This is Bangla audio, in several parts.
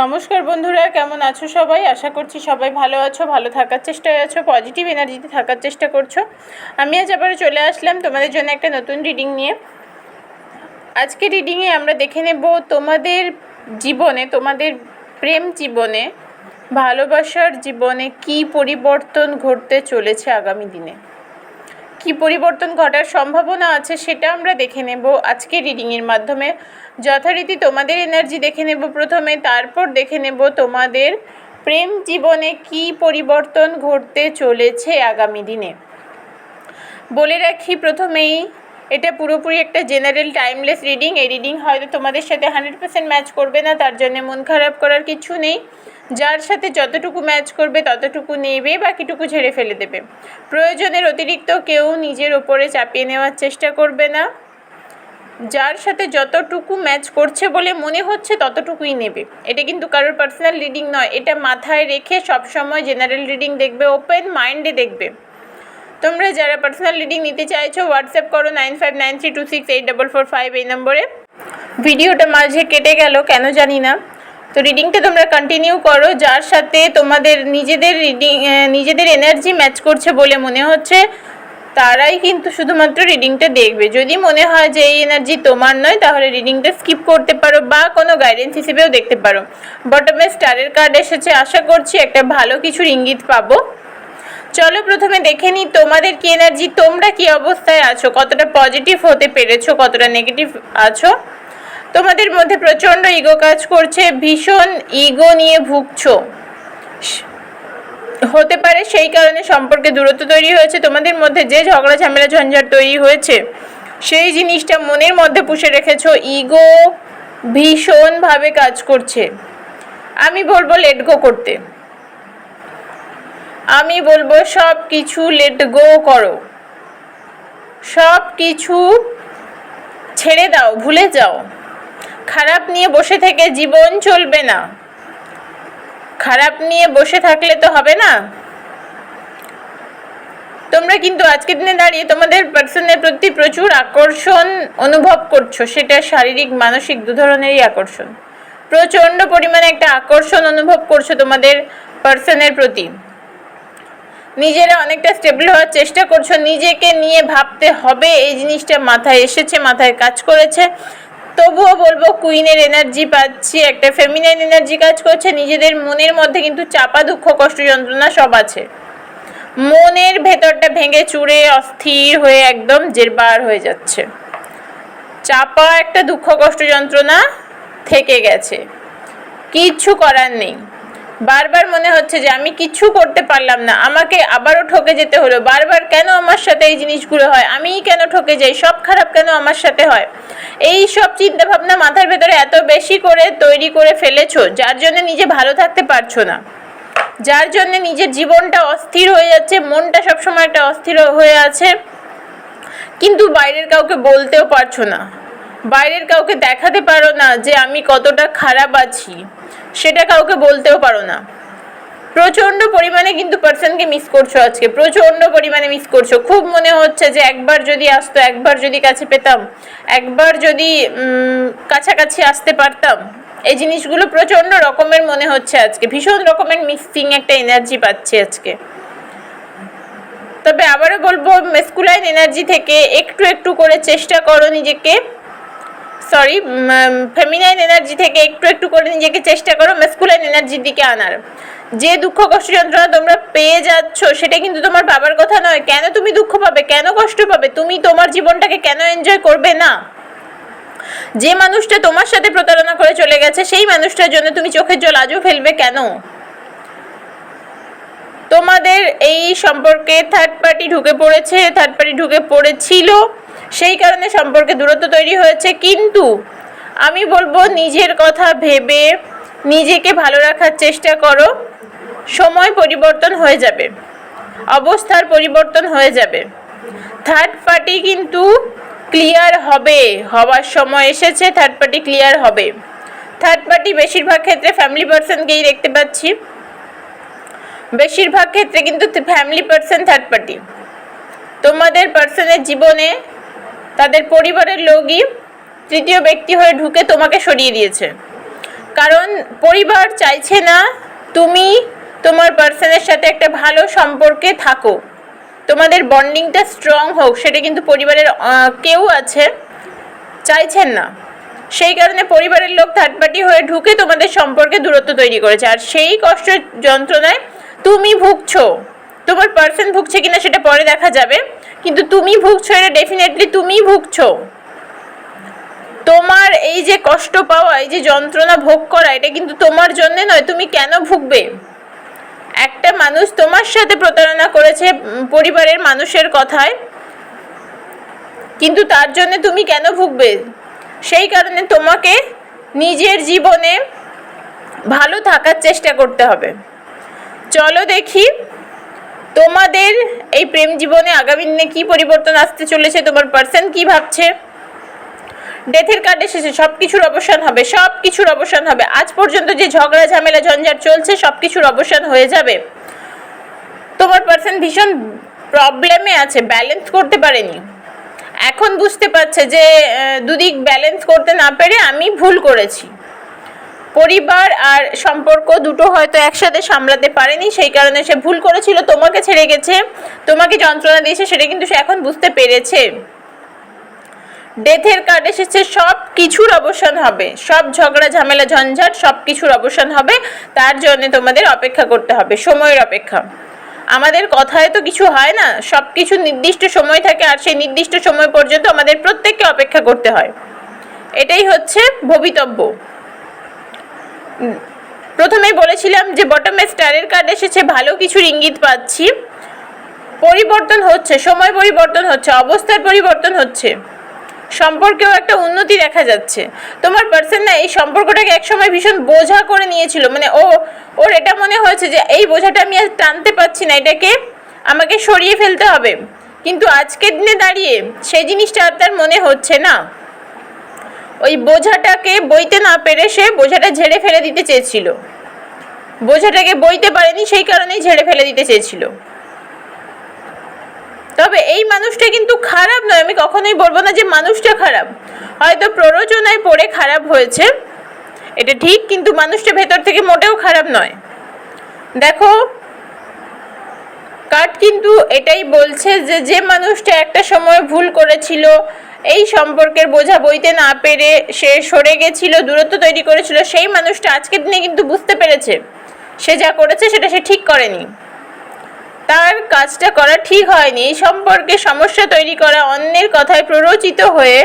নমস্কার বন্ধুরা, কেমন আছো সবাই? আশা করছি সবাই ভালো আছো, ভালো থাকার চেষ্টায় আছো পজিটিভ এনার্জিতে থাকার চেষ্টা করছ। আমি আজ আবার চলে আসলাম তোমাদের জন্য একটা নতুন রিডিং নিয়ে। আজকে রিডিংয়ে আমরা দেখে নেব তোমাদের জীবনে, তোমাদের প্রেম জীবনে, ভালোবাসার জীবনে কি পরিবর্তন ঘটতে চলেছে আগামী দিনে। কি পরিবর্তন ঘটার সম্ভাবনা আছে সেটা আমরা দেখে নেব আজকে রিডিংয়ের মাধ্যমে। যথারীতি তোমাদের এনার্জি দেখে নেব প্রথমে, তারপর দেখে নেব তোমাদের প্রেম জীবনে কি পরিবর্তন ঘটতে চলেছে আগামী দিনে। বলে রাখি প্রথমেই, এটা পুরোপুরি একটা জেনারেল টাইমলেস রিডিং এই রিডিং হয়তো তোমাদের সাথে হান্ড্রেড পার্সেন্ট ম্যাচ করবে না, তার জন্য মন খারাপ করার কিছু নেই। যার সাথে যতটুকু ম্যাচ করবে, ততটুকু নেবে বাকিটুকু ঝেড়ে ফেলে দেবে। প্রয়োজনের অতিরিক্ত কেউ নিজের ওপরে চাপিয়ে নেওয়ার চেষ্টা করবে না। যার সাথে যতটুকু ম্যাচ করছে বলে মনে হচ্ছে, ততটুকুই নেবে। এটা কিন্তু কারোর পার্সোনাল রিডিং নয়। এটা মাথায় রেখে সবসময় জেনারেল রিডিং দেখবে ওপেন মাইন্ডে দেখবে। তোমরা যারা পার্সোনাল রিডিং নিতে চাইছো হোয়াটসঅ্যাপ করো nine five nine three two six eight double four five এই নম্বরে। ভিডিওটা মাঝে কেটে গেল, কেন জানি না। তো রিডিংটা তোমরা কন্টিনিউ করো, যার সাথে তোমাদের নিজেদের রিডিং নিজেদের এনার্জি ম্যাচ করছে বলে মনে হচ্ছে, তারাই কিন্তু শুধুমাত্র রিডিংটা দেখবে। যদি মনে হয় যে এই এনার্জি তোমার নয়, তাহলে রিডিংটা স্কিপ করতে পারো বা কোনো গাইডেন্স হিসেবেও দেখতে পারো। বটমে স্টারের কার্ড এসেছে, আশা করছি একটা ভালো কিছুর ইঙ্গিত পাবো। চলো প্রথমে দেখে নিই, তোমাদের কি এনার্জি তোমরা কি অবস্থায় আছো, কতটা পজিটিভ হতে পেরেছ, কতটা নেগেটিভ আছো? তোমাদের মধ্যে প্রচণ্ড ইগো কাজ করছে, ভীষণ ইগো নিয়ে ভুগছো। হতে পারে সেই কারণে সম্পর্কে দূরত্ব তৈরি হয়েছে। তোমাদের মধ্যে যে ঝগড়া ঝামেলা ঝঞ্ঝাট তৈরি হয়েছে, সেই জিনিসটা মনের মধ্যে পুষে রেখেছ। ইগো ভীষণভাবে কাজ করছে। আমি বলব লেট গো করতে। আমি বলব সব কিছু লেট গো করো। সব কিছু ছেড়ে দাও, ভুলে যাও। খারাপ নিয়ে বসে থেকে জীবন চলবে না। খারাপ নিয়ে বসে থাকলে তো হবে না। তোমরা কিন্তু আজকের দিনে দাঁড়িয়ে তোমাদের পার্সনের প্রতি প্রচুর আকর্ষণ অনুভব করছ। সেটা শারীরিক, মানসিক দু ধরনেরই আকর্ষণ। প্রচণ্ড পরিমাণে একটা আকর্ষণ অনুভব করছ তোমাদের পার্সনের প্রতি। নিজেরা অনেকটা স্টেবল হওয়ার চেষ্টা করছ। নিজেকে নিয়ে ভাবতে হবে, এই জিনিসটা মাথায় এসেছে, মাথায় কাজ করেছে। তবুও বলব কুইনের এনার্জি পাচ্ছি, একটা ফেমিনাইন এনার্জি কাজ করছে, নিজেদের মনের মধ্যে কিন্তু চাপা, দুঃখ, কষ্ট, যন্ত্রণা সব আছে। মনের ভেতরটা ভেঙে চুড়ে অস্থির হয়ে একদম জেরবার হয়ে যাচ্ছে। চাপা একটা দুঃখ, কষ্ট, যন্ত্রণা থেকে গেছে। কিচ্ছু করার নেই। বারবার মনে হচ্ছে যে আমি কিছু করতে পারলাম না। আমাকে আবারও ঠকে যেতে হলো। বারবার কেন আমার সাথে এই জিনিসগুলো হয়? আমিই কেন ঠকে যাই? সব খারাপ কেন আমার সাথে হয়? এই সব চিন্তা ভাবনা মাথার ভেতরে এত বেশি করে তৈরি করে ফেলেছো, যার জন্য নিজে ভালো থাকতে পারছ না। যার জন্য নিজের জীবনটা অস্থির হয়ে যাচ্ছে, মনটা সবসময় একটা অস্থির হয়ে আছে। কিন্তু বাইরের কাউকে বলতেও পারছ না। বাইরের কাউকে দেখাতে পারো না যে আমি কতটা খারাপ আছি। সেটা কাউকে বলতেও পারো না। প্রচণ্ড পরিমাণে কিন্তু পার্সনকে মিস করছ আজকে। প্রচণ্ড পরিমাণে মিস করছ। খুব মনে হচ্ছে যে একবার যদি আসতো, একবার যদি কাছে পেতাম, একবার যদি কাছাকাছি আসতে পারতাম, এই জিনিসগুলো প্রচণ্ড রকমের মনে হচ্ছে আজকে। ভীষণ রকমের মিসিং একটা এনার্জি পাচ্ছি আজকে। তবে আবারও বলব মেসকুলাইন এনার্জি থেকে একটু একটু করে চেষ্টা করো নিজেকে। সরি ফেমিনাইন এনার্জি থেকে একটু একটু করে নিজেকে চেষ্টা করো মেসকুলাইন এনার্জির দিকে আনার। যে দুঃখ কষ্ট যন্ত্রণা তোমরা পেয়ে যাচ্ছ, সেটা কিন্তু তোমার বাবার কথা নয়। কেন তুমি দুঃখ পাবে? কেন কষ্ট পাবে? তুমি তোমার জীবনটাকে কেন এনজয় করবে না? যে মানুষটা তোমার সাথে প্রতারণা করে চলে গেছে, সেই মানুষটার জন্য তুমি চোখের জল আজও ফেলবে কেন? তোমাদের এই সম্পর্কে থার্ড পার্টি ঢুকে পড়েছে থার্ড পার্টি ঢুকে পড়েছিল, সেই কারণে সম্পর্কে দূরত্ব তৈরি হয়েছে। কিন্তু আমি বলব নিজের কথা ভেবে নিজেকে ভালো রাখার চেষ্টা করো, সময় পরিবর্তন হয়ে যাবে, অবস্থার পরিবর্তন হয়ে যাবে। থার্ড পার্টি কিন্তু ক্লিয়ার হবে, হওয়ার সময় এসেছে থার্ড পার্টি ক্লিয়ার হবে। থার্ড পার্টি বেশিরভাগ ক্ষেত্রে ফ্যামিলি পার্সনকেই দেখতে পাচ্ছি। বেশিরভাগ ক্ষেত্রে কিন্তু ফ্যামিলি পার্সন থার্ড পার্টি তোমাদের পার্সনের জীবনে তাদের পরিবারের লোকই তৃতীয় ব্যক্তি হয়ে ঢুকে তোমাকে সরিয়ে দিয়েছে। কারণ পরিবার চাইছে না তুমি তোমার পার্সনের সাথে একটা ভালো সম্পর্কে থাকো। তোমাদের বন্ডিংটা স্ট্রং হোক, সেটা কিন্তু পরিবারের কেউ আছে, চাইছেন না। সেই কারণে পরিবারের লোক থার্ড পার্টি হয়ে ঢুকে তোমাদের সম্পর্কে দূরত্ব তৈরি করেছে। আর সেই কষ্ট যন্ত্রণায় তুমি ভুগছো। তোমার পার্সন ভুগছে কিনা সেটা পরে দেখা যাবে। কিন্তু তুমি ভুগছো, এটা ডেফিনেটলি তুমিই ভুগছো। তোমার এই যে কষ্ট পাওয়া, এই যে যন্ত্রণা ভোগ করা, এটা কিন্তু তোমার জন্য নয়, তুমি কেন ভুগবে? একটা মানুষ তোমার সাথে প্রতারণা করেছে পরিবারের মানুষের কথায়। কিন্তু তার জন্য তুমি কেন ভুগবে? সেই কারণে তোমাকে নিজের জীবনে ভালো থাকার চেষ্টা করতে হবে। চলো দেখি, তোমাদের এই প্রেম জীবনে আগামী দিনে কী পরিবর্তন আসতে চলেছে, তোমার পার্সন কি ভাবছে? ডেথের কার্ড এসেছে সব কিছুর অবসান হবে সব কিছুর অবসান হবে। আজ পর্যন্ত যে ঝগড়া, ঝামেলা, ঝঞ্ঝাট চলছে সব কিছুর অবসান হয়ে যাবে। তোমার পার্সন ভীষণ প্রবলেমে আছে ব্যালেন্স করতে পারেনি। এখন বুঝতে পারছে যে দুদিক ব্যালেন্স করতে না পেরে আমি ভুল করেছি। পরিবার আর সম্পর্ক দুটো হয়তো একসাথে সামলাতে পারেনি, সেই কারণে সে ভুল করেছিল, তোমাকে ছেড়ে গেছে, তোমাকে যন্ত্রণা দিয়েছে, সেটা কিন্তু সে এখন বুঝতে পেরেছে। ডেথের কার্ড এসেছে, সব কিছুর অবসান হবে, সব ঝগড়া, ঝামেলা, ঝঞ্ঝাট, সব কিছুর অবসান হবে, তার জন্য তোমাদের অপেক্ষা করতে হবে, সময়ের অপেক্ষা। আমাদের কথায় তো কিছু হয় না, সব কিছু নির্দিষ্ট সময় থাকে, আর সেই নির্দিষ্ট সময় পর্যন্ত আমাদের প্রত্যেককে অপেক্ষা করতে হয়। এটাই হচ্ছে ভবিতব্য। উম, প্রথমেই বলেছিলাম যে বটমে স্টারের কার্ড এসেছে ভালো কিছুর ইঙ্গিত পাচ্ছি। পরিবর্তন হচ্ছে সময় পরিবর্তন হচ্ছে অবস্থার পরিবর্তন হচ্ছে। সম্পর্কেও একটা উন্নতি দেখা যাচ্ছে। তোমার পার্সন না এই সম্পর্কটাকে একসময় ভীষণ বোঝা করে নিয়েছিল। মানে ও ওর এটা মনে হয়েছে যে এই বোঝাটা আমি আর টানতে পারছি না এটাকে আমাকে সরিয়ে ফেলতে হবে। কিন্তু আজকের দিনে দাঁড়িয়ে সেই জিনিসটা আর তার মনে হচ্ছে না। ওই বোঝাটাকে বইতে না পেরে সে বোঝাটা ঝেড়ে ফেলে দিতে চেয়েছিল। বোঝাটাকে বইতে পারেনি, সেই কারণেই ঝেড়ে ফেলে দিতে চেয়েছিল। তবে এই মানুষটা কিন্তু খারাপ নয়, আমি কখনোই বলব না যে মানুষটা খারাপ। হয়তো প্ররোচনায় পড়ে খারাপ হয়েছে, এটা ঠিক, কিন্তু মানুষটা ভেতর থেকে মোটেও খারাপ নয়। দেখো কার্ড কিন্তু এটাই বলছে যে যে মানুষটা একটা সময় ভুল করেছিল এই সম্পর্কের বোঝা বইতে না পেরে সে সরে গেছিল, দূরত্ব তৈরি করেছিল, সেই মানুষটা আজকের দিনে কিন্তু বুঝতে পেরেছে সে যা করেছে সেটা সে ঠিক করেনি। তার কাজটা করা ঠিক হয়নি। এই সম্পর্কে সমস্যা তৈরি করা অন্যের কথায় প্ররোচিত হয়ে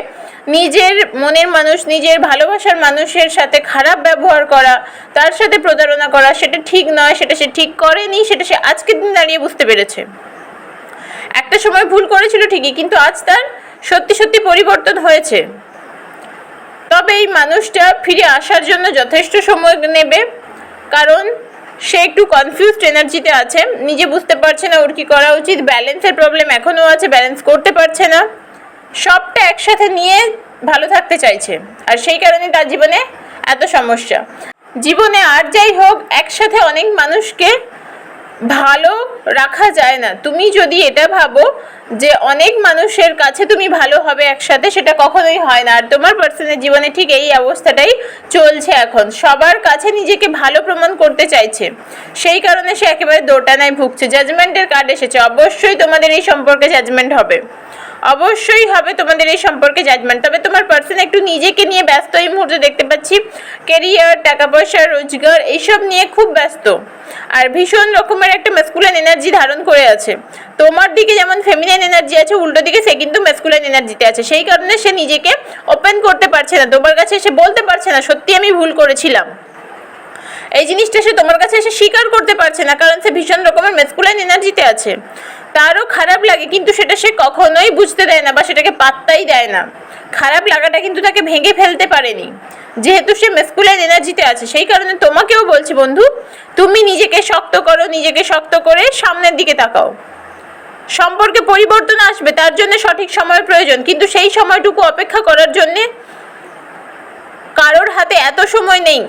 নিজের মনের মানুষ, নিজের ভালোবাসার মানুষের সাথে খারাপ ব্যবহার করা, তার সাথে প্রতারণা করা, সেটা ঠিক নয়, সেটা সে ঠিক করেনি, সেটা সে আজকের দিন দাঁড়িয়ে বুঝতে পেরেছে। একটা সময় ভুল করেছিল ঠিকই, কিন্তু আজ তার সত্যি সত্যি পরিবর্তন হয়েছে। তবে এই মানুষটা ফিরে আসার জন্য যথেষ্ট সময় নেবে, কারণ সে একটু কনফিউজড এনার্জিতে আছে, নিজে বুঝতে পারছে না ওর কি করা উচিত ব্যালেন্সের প্রবলেম এখনও আছে ব্যালেন্স করতে পারছে না। সবটা একসাথে নিয়ে ভালো থাকতে চাইছে, আর সেই কারণে তার জীবনে এত সমস্যা। জীবনে আর যাই হোক, একসাথে অনেক মানুষকে ভালো রাখা যায় না। তুমি যদি এটা ভাবো যে অনেক মানুষের কাছে তুমি ভালো হবে একসাথে, সেটা কখনোই হয় না। আর তোমার পার্সনের জীবনে ঠিক এই অবস্থাটাই চলছে এখন। সবার কাছে নিজেকে ভালো প্রমাণ করতে চাইছে। সেই কারণে সে একেবারে দোটানায় ভুগছে। জাজমেন্টের কার্ড এসেছে। অবশ্যই তোমাদের এই সম্পর্কে জাজমেন্ট হবে। অবশ্যই হবে তোমাদের এই সম্পর্কে জাজমেন্ট তবে তোমার পার্সন একটু নিজেকে নিয়ে ব্যস্ত এই মুহূর্তে দেখতে পাচ্ছি। কেরিয়ার টাকা পয়সা রোজগার এইসব নিয়ে খুব ব্যস্ত। আর ভীষণ রকমের একটা মেসকুলান এনার্জি ধারণ করে আছে। তোমার দিকে যেমন ফেমিনাইন এনার্জি আছে, উল্টো দিকে সে কিন্তু মেসকুলান এনার্জিতে আছে। সেই কারণে সে নিজেকে ওপেন করতে পারছে না। তোমার কাছে সে বলতে পারছে না, সত্যি আমি ভুল করেছিলাম। এই জিনিসটা সে তোমার কাছে এসে স্বীকার করতে পারছে না, কারণ সে ভীষণ রকমের মেসকুলাইন এনার্জিতে আছে। তারও খারাপ লাগে, কিন্তু সেটা সে কখনোই বুঝতে দেয় না বা সেটাকে পাত্তাই দেয় না। খারাপ লাগাটা কিন্তু তাকে ভেঙে ফেলতে পারেনি। যেহেতু সে মেসকুলাইন এনার্জিতে আছে, সেই কারণে তোমাকেও বলছি বন্ধু, তুমি নিজেকে শক্ত করো, নিজেকে শক্ত করে সামনের দিকে তাকাও। সম্পর্কে পরিবর্তন আসবে, তার জন্য সঠিক সময় প্রয়োজন, কিন্তু সেই সময়টুকু অপেক্ষা করার জন্যে কারোর হাতে এত সময় নেই।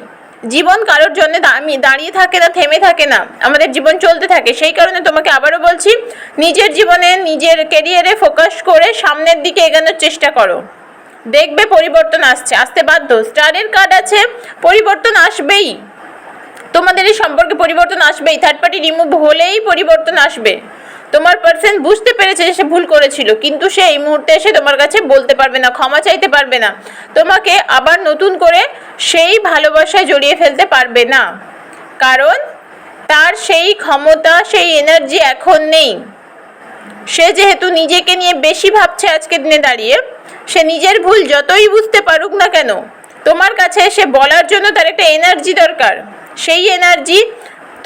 জীবন কারোর জন্য দাঁড়িয়ে থাকে না, থেমে থাকে না। আমাদের জীবন চলতে থাকে। সেই কারণে তোমাকে আবারও বলছি, নিজের জীবনে, নিজের কেরিয়ারে ফোকাস করে সামনের দিকে এগোনোর চেষ্টা করো। দেখবে পরিবর্তন আসছে। আসতে বাধ্য। স্টারের কার্ড আছে। পরিবর্তন আসবেই। তোমাদের এই সম্পর্কে পরিবর্তন আসবেই। থার্ড পার্টি রিমুভ হলেই পরিবর্তন আসবে। তোমার পার্সন বুঝতে পেরেছে সে ভুল করেছিল, কিন্তু সে এই মুহূর্তে এসে তোমার কাছে বলতে পারবে না, ক্ষমা চাইতে পারবে না। তোমাকে আবার নতুন করে সেই ভালোবাসায় জড়িয়ে ফেলতে পারবে না। কারণ তার সেই ক্ষমতা, সেই এনার্জি এখন নেই। সে যেহেতু নিজেকে নিয়ে বেশি ভাবছে আজকের দিনে দাঁড়িয়ে, সে নিজের ভুল যতই বুঝতে পারুক না কেন, তোমার কাছে এসে বলার জন্য তার একটা এনার্জি দরকার। সেই এনার্জি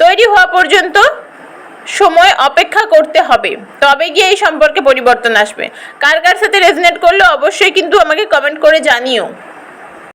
তৈরি হওয়া পর্যন্ত সময় অপেক্ষা করতে হবে। তবে গিয়ে এই সম্পর্কে পরিবর্তন আসবে। কার কার সাথে রেজনেট করলে অবশ্যই কিন্তু আমাকে কমেন্ট করে জানিও।